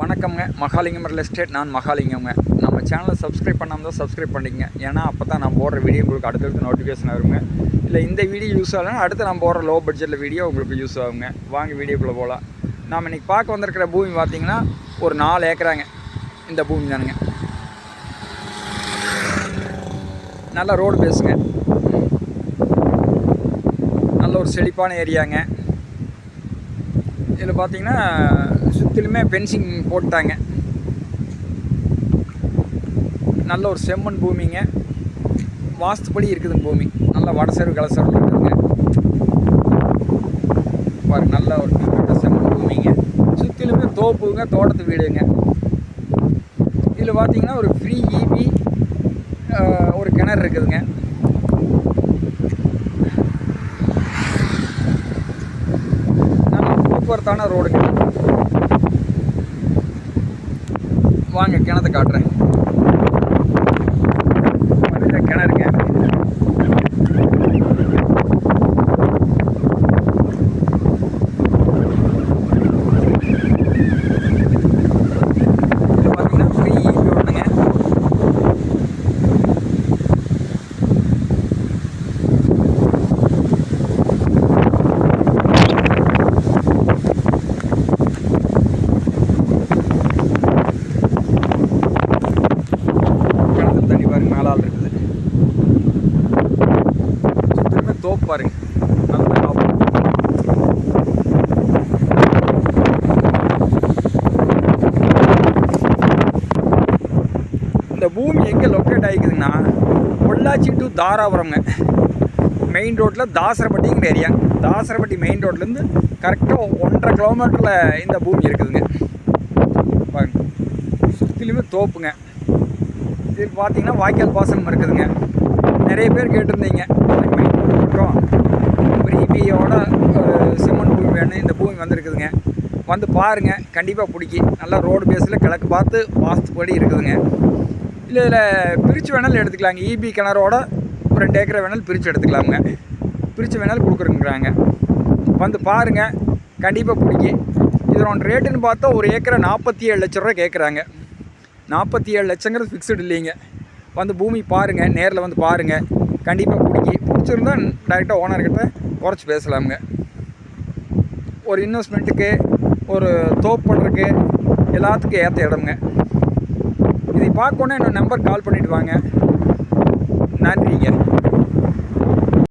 வணக்கம்ங்க. Mahalingam real estate நான் மகாலிங்கம்ங்க. நம்ம சேனலை சப்ஸ்கிரைப் பண்ணாமல் தான் சப்ஸ்கிரைப் பண்ணிக்கங்க. ஏன்னா அப்போ தான் நான் போடுற வீடியோ உங்களுக்கு அடுத்தடுத்து நோட்டிஃபிகேஷன் வருங்க. இல்லை இந்த வீடியோ யூஸ் ஆகலைன்னா அடுத்து நான் போடுற லோ பட்ஜெட்டில் வீடியோ உங்களுக்கு யூஸ் ஆகுங்க. வாங்க வீடியோக்குள்ளே போகலாம் நாம் இன்றைக்கி பார்க்க வந்திருக்கிற பூமி பார்த்தீங்கன்னா ஒரு நாலு ஏக்கராங்க. இந்த பூமி தானுங்க. நல்ல ரோடு பேசுங்க நல்ல ஒரு செழிப்பான ஏரியாங்க இதில் பார்த்தீங்கன்னா சுற்றிலுமே ஃபென்சிங் போட்டாங்க. நல்ல ஒரு செம்மண் பூமிங்க. வாஸ்துப்படி இருக்குதுங்க பூமி. நல்ல வடசேர்வு கலசேர்வு இருக்குதுங்க பாருங்க நல்ல ஒரு செம்மண் பூமிங்க. சுற்றிலுமே தோப்புங்க தோட்டத்து வீடுங்க. இதில் பார்த்தீங்கன்னா ஒரு ஃப்ரீ ஈபி ஒரு கிணறு இருக்குதுங்க நல்ல போக்குவரத்தான ரோடு வாங்க கிணத்தை காட்டுறேன் பாருங்க, கிணறுங்க இது பார்த்தீங்கன்னா ஃப்ரீ ரோடுங்க கிணத்துல தண்ணி பாருங்க மேலால் இருக்குது சுத்தமே தோப்பு பாருங்க. இந்த பூமி எங்கே லொக்கேட் ஆகிக்குதுன்னா பொள்ளாச்சி டு தாராபுரம்ங்க. மெயின் ரோட்டில் தாசரப்பட்டிங்கிற ஏரியா தாசரப்பட்டி மெயின் ரோட்லேருந்து கரெக்டாக ஒன்றரை கிலோமீட்டரில் இந்த பூமி இருக்குதுங்க. பாருங்க. சுற்றிலுமே தோப்புங்க. இது பார்த்தீங்கன்னா வாய்க்கால் பாசனம் இருக்குதுங்க. நிறைய பேர் கேட்டிருந்தீங்க. பூமியோட ஒரு சிமெண்ட் பூமி வேணும் இந்த பூமி வந்திருக்குதுங்க. வந்து பாருங்கள் கண்டிப்பாக பிடிக்கி நல்லா ரோடு பேஸில் கிழக்கு பார்த்து வாஸ்துப்படி இருக்குதுங்க. இல்லை இதில் பிரித்து வேணாலும் எடுத்துக்கலாங்க. இபி கிணறோட ஒரு ரெண்டு ஏக்கரை வேணாலும் பிரித்து எடுத்துக்கலாமுங்க. பிரித்து வேணாலும் கொடுக்குறேங்கிறாங்க. வந்து பாருங்கள் கண்டிப்பாக பிடிக்கி இதனோட ரேட்டுன்னு பார்த்தா ஒரு ஏக்கரை நாற்பத்தி ஏழு லட்ச ரூபா கேட்குறாங்க நாற்பத்தி ஏழு லட்சங்கிறது ஃபிக்ஸ்டு இல்லைங்க. வந்து பூமி பாருங்கள் நேரில் வந்து பாருங்கள் கண்டிப்பாக பிடிக்கி பிடிச்சிருந்தா டைரெக்டாக ஓனர்கிட்ட குறைச்சி பேசலாமுங்க. ஒரு இன்வெஸ்ட்மெண்ட்டுக்கு ஒரு தோப்பு பண்ணுறதுக்கு எல்லாத்துக்கும் ஏற்ற இடமுங்க. இதை பார்க்கணுன்னா என்னோடய நம்பர் கால் பண்ணிவிட்டு வாங்க. நன்றிங்க.